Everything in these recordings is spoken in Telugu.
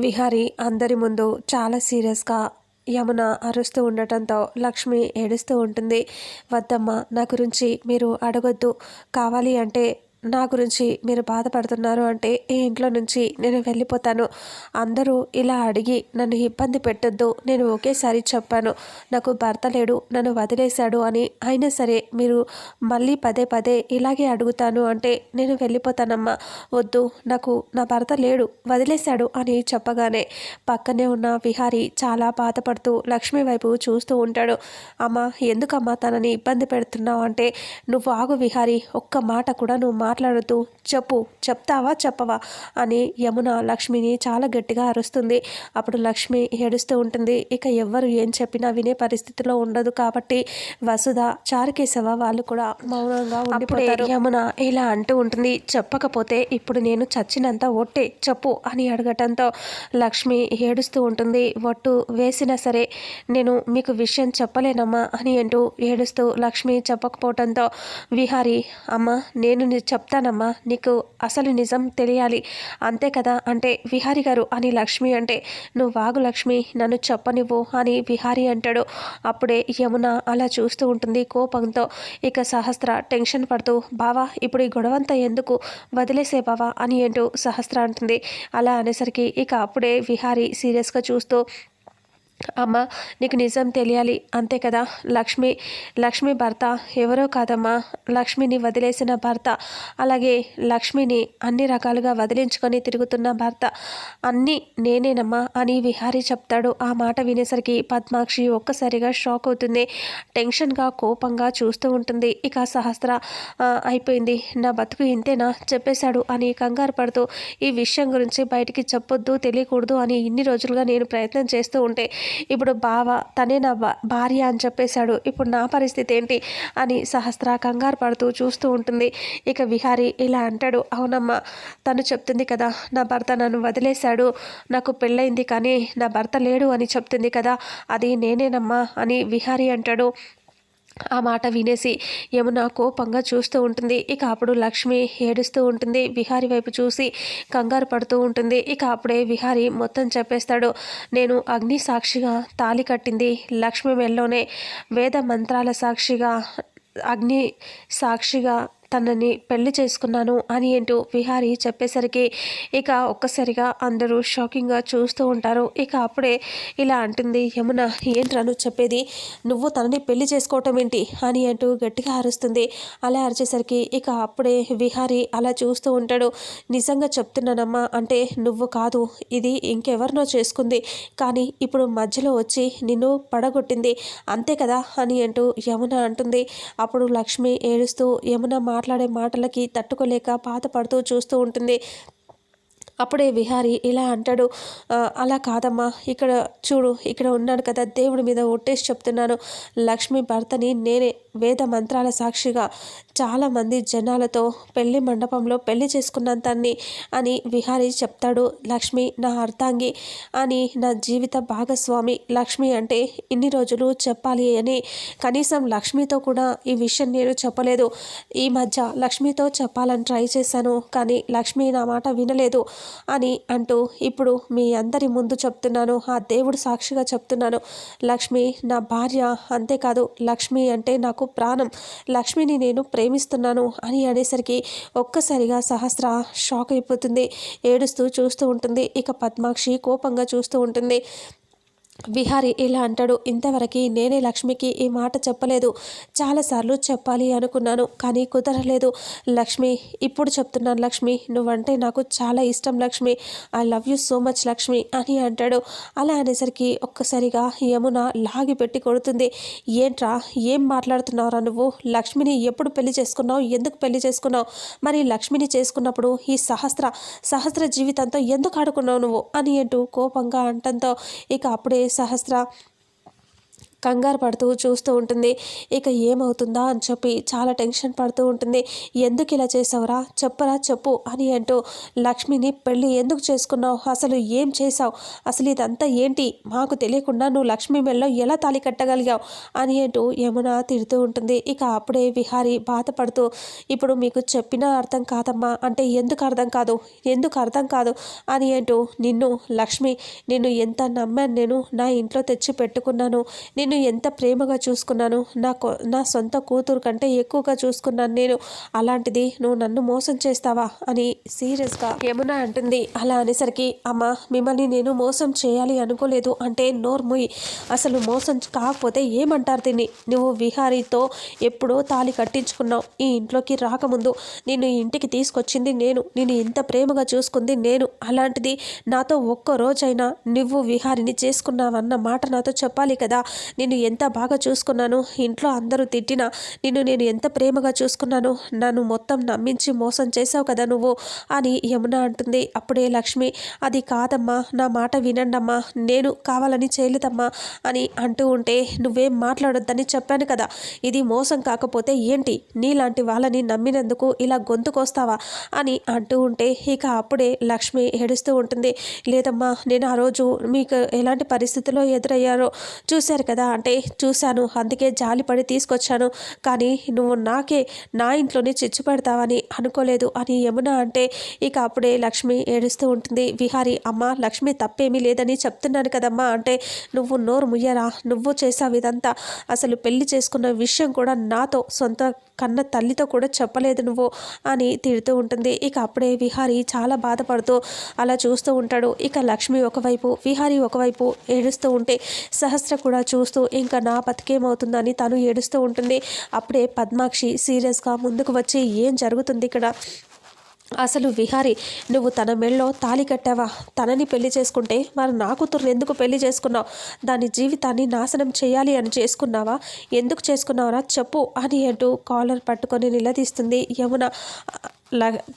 విహారి అందరి ముందు చాలా సీరియస్గా యమున అరుస్తూ ఉండటంతో లక్ష్మి ఏడుస్తూ ఉంటుంది. వద్దమ్మ నా గురించి మీరు అడగొద్దు. కావాలి అంటే నా గురించి మీరు బాధపడుతున్నారు అంటే ఈ ఇంట్లో నుంచి నేను వెళ్ళిపోతాను. అందరూ ఇలా అడిగి నన్ను ఇబ్బంది పెట్టొద్దు. నేను ఒకేసారి చెప్పాను. నాకు భర్త లేడు. నన్ను వదిలేశాడు అని. అయినా సరే మీరు మళ్ళీ పదే పదే ఇలాగే అడుగుతాను అంటే నేను వెళ్ళిపోతానమ్మా. వద్దు. నాకు నా భర్త లేడు. వదిలేశాడు అని చెప్పగానే పక్కనే ఉన్న విహారి చాలా బాధపడుతూ లక్ష్మి వైపు చూస్తూ ఉంటాడు. అమ్మ ఎందుకమ్మా తనని ఇబ్బంది పెడుతున్నావు అంటే? నువ్వు ఆగు విహారి. ఒక్క మాట కూడా నువ్వు మాట్లాడుతూ చెప్పు చెప్తావా చెప్పవా? అని యమున లక్ష్మిని చాలా గట్టిగా అరుస్తుంది. అప్పుడు లక్ష్మి ఏడుస్తూ ఉంటుంది ఇక ఎవ్వరు ఏం చెప్పినా వినే పరిస్థితిలో ఉండదు కాబట్టి వసుధ చారుకేశవ వాళ్ళు కూడా మౌనంగా ఉండిపోతారు. యమున ఇలా అంటూ ఉంటుంది చెప్పకపోతే ఇప్పుడు నేను చచ్చినంత ఒట్టే చెప్పు అని అడగటంతో లక్ష్మి ఏడుస్తూ ఉంటుంది ఒట్టు వేసినా సరే నేను మీకు విషయం చెప్పలేనమ్మా అని అంటూ ఏడుస్తూ లక్ష్మి చెప్పకపోవటంతో విహారి అమ్మ నేను చెప్ప చెప్తానమ్మా నీకు అసలు నిజం తెలియాలి. అంతే కదా? అంటే విహారి గారు అని లక్ష్మి అంటే నువ్వు వాగు లక్ష్మి నన్ను చెప్పనివ్వు అని విహారి అంటాడు. అప్పుడే యమున అలా చూస్తూ ఉంటుంది కోపంతో. ఇక సహస్ర టెన్షన్ పడుతూ బావా ఇప్పుడు ఈ గొడవంతా ఎందుకు? వదిలేసే బావా అని అంటూ సహస్ర అంటుంది. అలా అనేసరికి ఇక అప్పుడే విహారి సీరియస్గా చూస్తూ అమ్మ నీకు నిజం తెలియాలి. అంతే కదా? లక్ష్మి లక్ష్మి భర్త ఎవరో కాదమ్మా. లక్ష్మిని వదిలేసిన భర్త అలాగే లక్ష్మిని అన్ని రకాలుగా వదిలించుకొని తిరుగుతున్న భర్త అన్నీ నేనేనమ్మా అని విహారీ చెప్తాడు. ఆ మాట వినేసరికి పద్మాక్షి ఒక్కసారిగా షాక్ అవుతుంది. టెన్షన్గా కోపంగా చూస్తూ ఉంటుంది. ఇక సహస్ర అయిపోయింది. నా బతుకు ఇంతేనా? చెప్పేశాడు. అని కంగారు పడుతూ ఈ విషయం గురించి బయటికి చెప్పొద్దు తెలియకూడదు అని ఇన్ని రోజులుగా నేను ప్రయత్నం చేస్తూ ఉంటే ఇప్పుడు బావ తనే నా భార్య అని చెప్పేశాడు. ఇప్పుడు నా పరిస్థితి ఏంటి? అని సహస్ర కంగారు పడుతూ చూస్తూ ఉంటుంది. ఇక విహారి ఇలా అంటాడు. అవునమ్మా తను చెప్తుంది కదా నా భర్త నన్ను వదిలేశాడు. నాకు పెళ్ళైంది కానీ నా భర్త లేడు అని చెప్తుంది కదా అది నేనేనమ్మా అని విహారి అంటాడు. ఆ మాట వినేసి యమున కోపంగా చూస్తూ ఉంటుంది. ఇక అప్పుడు లక్ష్మి ఏడుస్తూ ఉంటుంది. విహారి వైపు చూసి కంగారు పడుతూ ఉంటుంది. ఇక అప్పుడే విహారి మొత్తం చెప్పేస్తాడు నేను అగ్ని సాక్షిగా తాళి కట్టింది. లక్ష్మి మెల్లోనే వేద మంత్రాల సాక్షిగా అగ్ని సాక్షిగా తనని పెళ్ళి చేసుకున్నాను అని అంటూ విహారి చెప్పేసరికి ఇక ఒక్కసారిగా అందరూ షాకింగ్గా చూస్తూ ఉంటారు. ఇక అప్పుడే ఇలా అంటుంది యమున ఏంట్రా నువ్వు చెప్పేది? నువ్వు తనని పెళ్ళి చేసుకోవటం ఏంటి? అని అంటూ గట్టిగా అరుస్తుంది. అలా అరిచేసరికి ఇక అప్పుడే విహారి అలా చూస్తూ ఉంటాడు. నిజంగా చెప్తున్నానమ్మా అంటే నువ్వు కాదు ఇది ఇంకెవరినో చేసుకుంది. కానీ ఇప్పుడు మధ్యలో వచ్చి నిన్ను పడగొట్టింది. అంతే కదా? అని అంటూ యమున అంటుంది. అప్పుడు లక్ష్మి ఏడుస్తూ యమున మాట్లాడే మాటలకి తట్టుకోలేక బాధపడుతూ చూస్తూ ఉంటుంది. అప్పుడే విహారి ఇలా అంటాడు అలా కాదమ్మా ఇక్కడ చూడు ఇక్కడ ఉన్నాను కదా దేవుడి మీద ఒట్టేసి చెప్తున్నాను. లక్ష్మి భర్తని నేనే వేద మంత్రాల సాక్షిగా చాలామంది జనాలతో పెళ్ళి మండపంలో పెళ్ళి చేసుకున్నాను తన్ని అని విహారి చెప్తాడు. లక్ష్మి నా అర్థాంగి అని నా జీవిత భాగస్వామి. లక్ష్మి అంటే ఇన్ని రోజులు చెప్పాలి అని కనీసం లక్ష్మితో కూడా ఈ విషయం నేను చెప్పలేదు. ఈ మధ్య లక్ష్మితో చెప్పాలని ట్రై చేశాను కానీ లక్ష్మి నా మాట వినలేదు అని అంటూ ఇప్పుడు మీ అందరి ముందు చెప్తున్నాను. ఆ దేవుడు సాక్షిగా చెప్తున్నాను. లక్ష్మి నా భార్య అంతేకాదు లక్ష్మి అంటే నాకు ప్రాణం. లక్ష్మిని నేను ప్రేమిస్తున్నాను అని అనేసరికి ఒక్కసారిగా సహస్ర షాక్ అయిపోతుంది. ఏడుస్తూ చూస్తూ ఉంటుంది. ఇక పద్మాక్షి కోపంగా చూస్తూ ఉంటుంది. విహారి ఇలా అంటాడు ఇంతవరకు నేనే లక్ష్మికి ఈ మాట చెప్పలేదు. చాలాసార్లు చెప్పాలి అనుకున్నాను కానీ కుదరలేదు. లక్ష్మి ఇప్పుడు చెప్తున్నాను లక్ష్మి నువ్వంటే నాకు చాలా ఇష్టం Lakshmi. I love you so much Lakshmi అని అంటాడు. అలా అనేసరికి ఒక్కసారిగా యమున లాగి పెట్టి కొడుతుంది. ఏంట్రా ఏం మాట్లాడుతున్నావురా నువ్వు? లక్ష్మిని ఎప్పుడు పెళ్ళి చేసుకున్నావు? ఎందుకు పెళ్ళి చేసుకున్నావు? మరి లక్ష్మిని చేసుకున్నప్పుడు ఈ సహస్ర సహస్ర జీవితంతో ఎందుకు ఆడుకున్నావు నువ్వు? అని అంటూ కోపంగా అంటంతో ఇక అప్పుడే సహస్ర కంగారు పడుతూ చూస్తూ ఉంటుంది. ఇక ఏమవుతుందా అని చెప్పి చాలా టెన్షన్ పడుతూ ఉంటుంది. ఎందుకు ఇలా చేసావురా? చెప్పరా చెప్పు అని అంటూ లక్ష్మిని పెళ్ళి ఎందుకు చేసుకున్నావు? అసలు ఏం చేసావు అసలు ఇదంతా ఏంటి? మాకు తెలియకుండా నువ్వు లక్ష్మి మెల్లో ఎలా తాలి కట్టగలిగావు? అని అంటూ యమున తిడుతూ ఉంటుంది. ఇక అప్పుడే విహారి బాధపడుతూ ఇప్పుడు మీకు చెప్పినా అర్థం కాదమ్మా. అంటే ఎందుకు అర్థం కాదు? ఎందుకు అర్థం కాదు? అని అంటూ నిన్ను లక్ష్మి నిన్ను ఎంత నమ్మాను నేను? నా ఇంట్లో తెచ్చి పెట్టుకున్నాను. నేను నిన్ను ఎంత ప్రేమగా చూసుకున్నాను? నా నా సొంత కూతురు కంటే ఎక్కువగా చూసుకున్నాను నేను. అలాంటిది నువ్వు నన్ను మోసం చేస్తావా? అని సీరియస్గా యమున అంటుంది. అలా అనేసరికి అమ్మ మిమ్మల్ని నేను మోసం చేయాలి అనుకోలేదు అంటే నోర్ముయ్. అసలు మోసం కాకపోతే ఏమంటారు దీన్ని? నువ్వు విహారీతో ఎప్పుడో తాలి కట్టించుకున్నావు. ఈ ఇంట్లోకి రాకముందు నిన్ను ఇంటికి తీసుకొచ్చింది నేను. నేను ఇంత ప్రేమగా చూసుకుంది నేను. అలాంటిది నాతో ఒక్క రోజైనా నువ్వు విహారిని చేసుకున్నావన్న మాట నాతో చెప్పాలి కదా? నేను ఎంత బాగా చూసుకున్నాను ఇంట్లో అందరూ తిట్టినా నిన్ను నేను ఎంత ప్రేమగా చూసుకున్నాను నన్ను మొత్తం నమ్మించి మోసం చేసావు కదా నువ్వు అని యమున అంటుంది. అప్పుడే లక్ష్మి అది కాదమ్మా నా మాట వినండమ్మా నేను కావాలని చేయలేదమ్మా అని అంటూ ఉంటే నువ్వేం మాట్లాడొద్దని చెప్పాను కదా ఇది మోసం కాకపోతే ఏంటి? నీలాంటి వాళ్ళని నమ్మినందుకు ఇలా గొంతుకొస్తావా అని అంటూ ఉంటే ఇక అప్పుడే లక్ష్మి ఏడుస్తూ ఉంటుంది. లేదమ్మా నేను ఆ రోజు మీకు ఎలాంటి పరిస్థితుల్లో ఎదురయ్యారో చూశారు కదా అంటే చూశాను. అందుకే జాలిపడి తీసుకొచ్చాను. కానీ నువ్వు నాకే నా ఇంట్లోనే చిచ్చు పెడతావని అనుకోలేదు. అని యమున అంటే ఇక అప్పుడే లక్ష్మి ఏడుస్తూ ఉంటుంది. విహారి అమ్మ లక్ష్మి తప్పేమీ లేదని చెప్తున్నాను కదమ్మా. అంటే నువ్వు నోరు ముయ్యరా? నువ్వు చేసావు ఇదంతా. అసలు పెళ్ళి చేసుకున్న విషయం కూడా నాతో సొంత కన్న తల్లితో కూడా చెప్పలేదు నువ్వు అని తిడుతూ ఉంటుంది. ఇక అప్పుడే విహారి చాలా బాధపడుతూ అలా చూస్తూ ఉంటాడు. ఇక లక్ష్మి ఒకవైపు విహారి ఒకవైపు ఏడుస్తూ ఉంటే సహస్ర కూడా చూస్తూ ఇంకా నా బతికేమవుతుందని తను ఏడుస్తూ ఉంటుంది. అప్పుడే పద్మాక్షి సీరియస్గా ముందుకు వచ్చి ఏం జరుగుతుంది ఇక్కడ? అసలు విహారి నువ్వు తన మెళ్ళో తాలి కట్టావా? తనని పెళ్ళి చేసుకుంటే మరి నా కూతురు ఎందుకు పెళ్ళి చేసుకున్నావు? దాని జీవితాన్ని నాశనం చేయాలి అని చేసుకున్నావా? ఎందుకు చేసుకున్నావరా? చెప్పు అని అంటూ కాలర్ పట్టుకొని నిలదీస్తుంది యమున.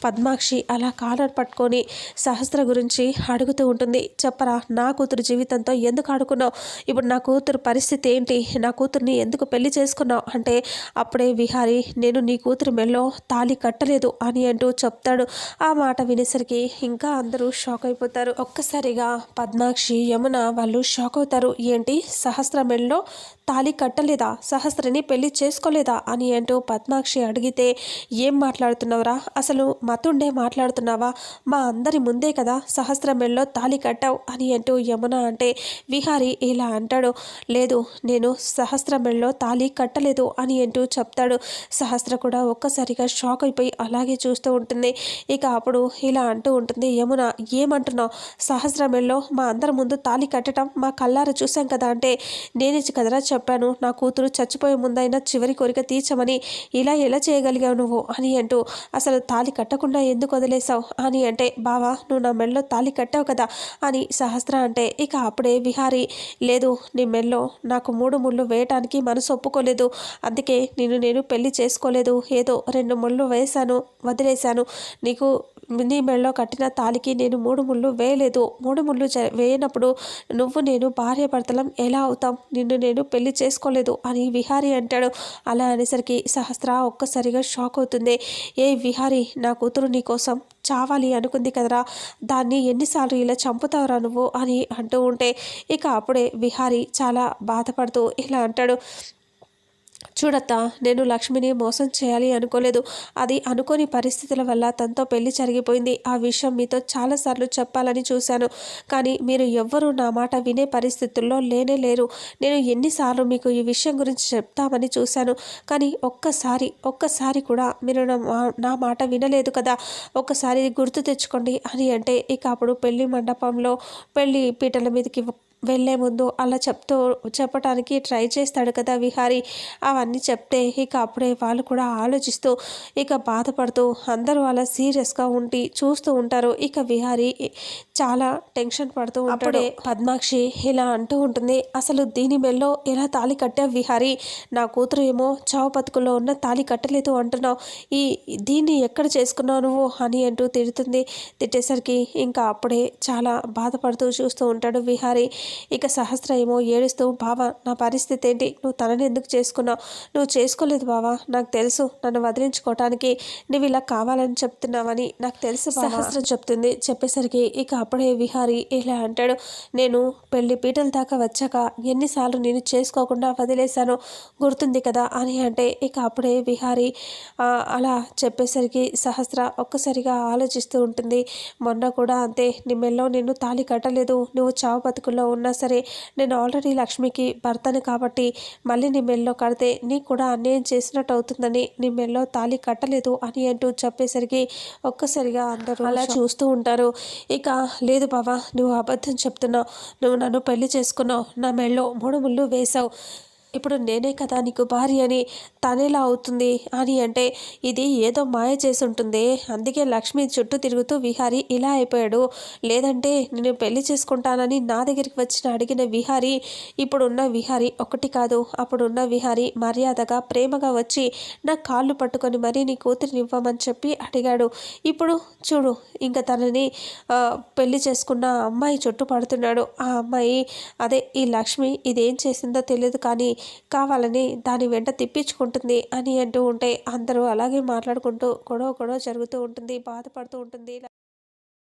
పద్మాక్షి అలా కాలర్ పట్టుకొని సహస్ర గురించి అడుగుతూ ఉంటుంది. చెప్పరా నా కూతురు జీవితంతో ఎందుకు ఆడుకున్నావు? ఇప్పుడు నా కూతురు పరిస్థితి ఏంటి? నా కూతుర్ని ఎందుకు పెళ్ళి చేసుకున్నావు? అంటే అప్పుడే విహారి నేను నీ కూతురు మెల్లో తాలి కట్టలేదు అని అంటూ చెప్తాడు. ఆ మాట వినేసరికి ఇంకా అందరూ షాక్ అయిపోతారు. ఒక్కసారిగా పద్మాక్షి యమున వాళ్ళు షాక్ అవుతారు. ఏంటి? సహస్ర మెల్లో తాలి కట్టలేదా? సహస్రని పెళ్ళి చేసుకోలేదా? అని అంటూ పద్మాక్షి అడిగితే ఏం మాట్లాడుతున్నావురా? అసలు మతుండే మాట్లాడుతున్నావా? మా అందరి ముందే కదా సహస్రమేళ్ళలో తాలి కట్టావు అని అంటూ యమున అంటే విహారి ఇలా అంటాడు. లేదు నేను సహస్రమేళ్ళలో తాలి కట్టలేదు అని అంటూ చెప్తాడు. సహస్ర కూడా ఒక్కసారిగా షాక్ అయిపోయి అలాగే చూస్తూ ఉంటుంది. ఇక అప్పుడు ఇలా అంటూ ఉంటుంది యమున ఏమంటున్నావు? సహస్రమేళ్ళలో మా అందరి ముందు తాలి కట్టడం మా కల్లారు చూశాం కదా అంటే నేనే కదరా చెప్పాను నా కూతురు చచ్చిపోయే ముందైనా చివరి కోరిక తీర్చమని ఇలా ఎలా చేయగలిగావు నువ్వు అని అంటూ అసలు తాలి కట్టకుండా ఎందుకు వదిలేశావు? అని అంటే బావా నువ్వు నా మెల్లో తాలి కట్టావు కదా అని సహస్ర అంటే ఇక అప్పుడే విహారి లేదు నీ మెల్లో నాకు మూడు ముళ్ళు వేయటానికి మనసు ఒప్పుకోలేదు. అందుకే నేను నేను పెళ్ళి చేసుకోలేదు. ఏదో రెండు ముళ్ళు వేశాను వదిలేశాను. నీకు నీ మెళ్ళో కట్టిన తాలికి నేను మూడు ముళ్ళు వేయలేదు. మూడు ముళ్ళు వేయనప్పుడు నువ్వు నేను భార్య భర్తలం ఎలా అవుతాం? నిన్ను నేను పెళ్ళి చేసుకోలేదు అని విహారి అంటాడు. అలా అనేసరికి సహస్ర ఒక్కసారిగా షాక్ అవుతుంది. ఏ విహారి నా కూతురు నీ కోసం చావాలి అనుకుంది కదరా? దాన్ని ఎన్నిసార్లు ఇలా చంపుతావురా నువ్వు అని అంటూ ఉంటే ఇక అప్పుడే విహారి చాలా బాధపడుతూ ఇలా అంటాడు. చూడత్తా నేను లక్ష్మిని మోసం చేయాలి అనుకోలేదు. అది అనుకోని పరిస్థితుల వల్ల తనతో పెళ్ళి జరిగిపోయింది. ఆ విషయం మీతో చాలాసార్లు చెప్పాలని చూశాను. కానీ మీరు ఎవ్వరూ నా మాట వినే పరిస్థితుల్లో లేనే లేరు. నేను ఎన్నిసార్లు మీకు ఈ విషయం గురించి చెప్తామని చూశాను. కానీ ఒక్కసారి ఒక్కసారి కూడా మీరు నా మాట వినలేదు కదా. ఒక్కసారి గుర్తు తెచ్చుకోండి అని అంటే ఇక అప్పుడు పెళ్ళి మండపంలో పెళ్ళి పీటల మీదకి వెళ్ళే ముందు అలా చెప్తూ చెప్పటానికి ట్రై చేస్తాడు కదా విహారి. అవన్నీ చెప్తే ఇక అప్పుడే వాళ్ళు కూడా ఆలోచిస్తూ ఇక బాధపడుతూ అందరూ అలా సీరియస్గా ఉండి చూస్తూ ఉంటారు. ఇక విహారి చాలా టెన్షన్ పడుతూ ఉంటాడే. పద్మాక్షి ఇలా అంటూ ఉంటుంది అసలు దీని మెల్లో ఎలా తాలి కట్టా విహారి? నా కూతురు ఏమో చావు బతుకుల్లో ఉన్న తాలి కట్టలేదు అంటున్నావు. ఈ దీన్ని ఎక్కడ చేసుకున్నావు నువ్వు? అని అంటూ తిడుతుంది. తిట్టేసరికి ఇంకా అప్పుడే చాలా బాధపడుతూ చూస్తూ ఉంటాడు విహారి. ఇక సహస్ర ఏమో ఏడుస్తూ బావా నా పరిస్థితి ఏంటి? నువ్వు తనని ఎందుకు చేసుకున్నావు? నువ్వు చేసుకోలేదు బావా. నాకు తెలుసు నన్ను వదిలించుకోవటానికి నువ్వు ఇలా కావాలని చెప్తున్నావని నాకు తెలుసు సహస్ర చెప్తుంది. చెప్పేసరికి ఇక అప్పుడే విహారి ఇలా అంటాడు నేను పెళ్ళి పీటల దాకా వచ్చాక ఎన్నిసార్లు నేను చేసుకోకుండా వదిలేశాను. గుర్తుంది కదా? అని అంటే ఇక అప్పుడే విహారి అలా చెప్పేసరికి సహస్ర ఒక్కసారిగా ఆలోచిస్తూ ఉంటుంది. మొన్న కూడా అంతే. నీ మెల్లో నిన్ను తాళి కట్టలేదు. నువ్వు చావు బతుకుల్లో ఉన్నా సరే నేను ఆల్రెడీ లక్ష్మికి భర్తను కాబట్టి మళ్ళీ నీ మెల్లో కడితే నీకు కూడా అన్యాయం చేసినట్టు అవుతుందని నీ మెల్లో తాళి కట్టలేదు అని అంటూ చెప్పేసరికి ఒక్కసారిగా అందరూ అలా చూస్తూ ఉంటారు. ఇక లేదు బావా నువ్వు అబద్ధం చెప్తున్నావు. నువ్వు నన్ను పెళ్ళి చేసుకున్నావు. నా మెళ్ళో మూడు ముళ్ళు వేశావు. ఇప్పుడు నేనే కదా నీకు భార్య అని తనేలా అవుతుంది అని అంటే ఇది ఏదో మాయ చేసి ఉంటుంది అందుకే లక్ష్మి చుట్టూ తిరుగుతూ విహారి ఇలా అయిపోయాడు. లేదంటే నేను పెళ్ళి చేసుకుంటానని నా దగ్గరికి వచ్చిన అడిగిన విహారి ఇప్పుడున్న విహారి ఒకటి కాదు. అప్పుడున్న విహారి మర్యాదగా ప్రేమగా వచ్చి నా కాళ్ళు పట్టుకొని మరీ నీ కూతురిని ఇవ్వమని చెప్పి అడిగాడు. ఇప్పుడు చూడు ఇంకా తనని పెళ్ళి చేసుకున్న అమ్మాయి చుట్టూ పడుతున్నాడు ఆ అమ్మాయి అదే ఈ లక్ష్మి ఇదేం చేసిందో తెలియదు కానీ కావాలని దాని వెంట తిప్పించుకుంటుంది అని అంటూ ఉంటే అందరూ అలాగే మాట్లాడుకుంటూ గొడవ గొడవ జరుగుతూ ఉంటుంది బాధపడుతూ ఉంటుంది.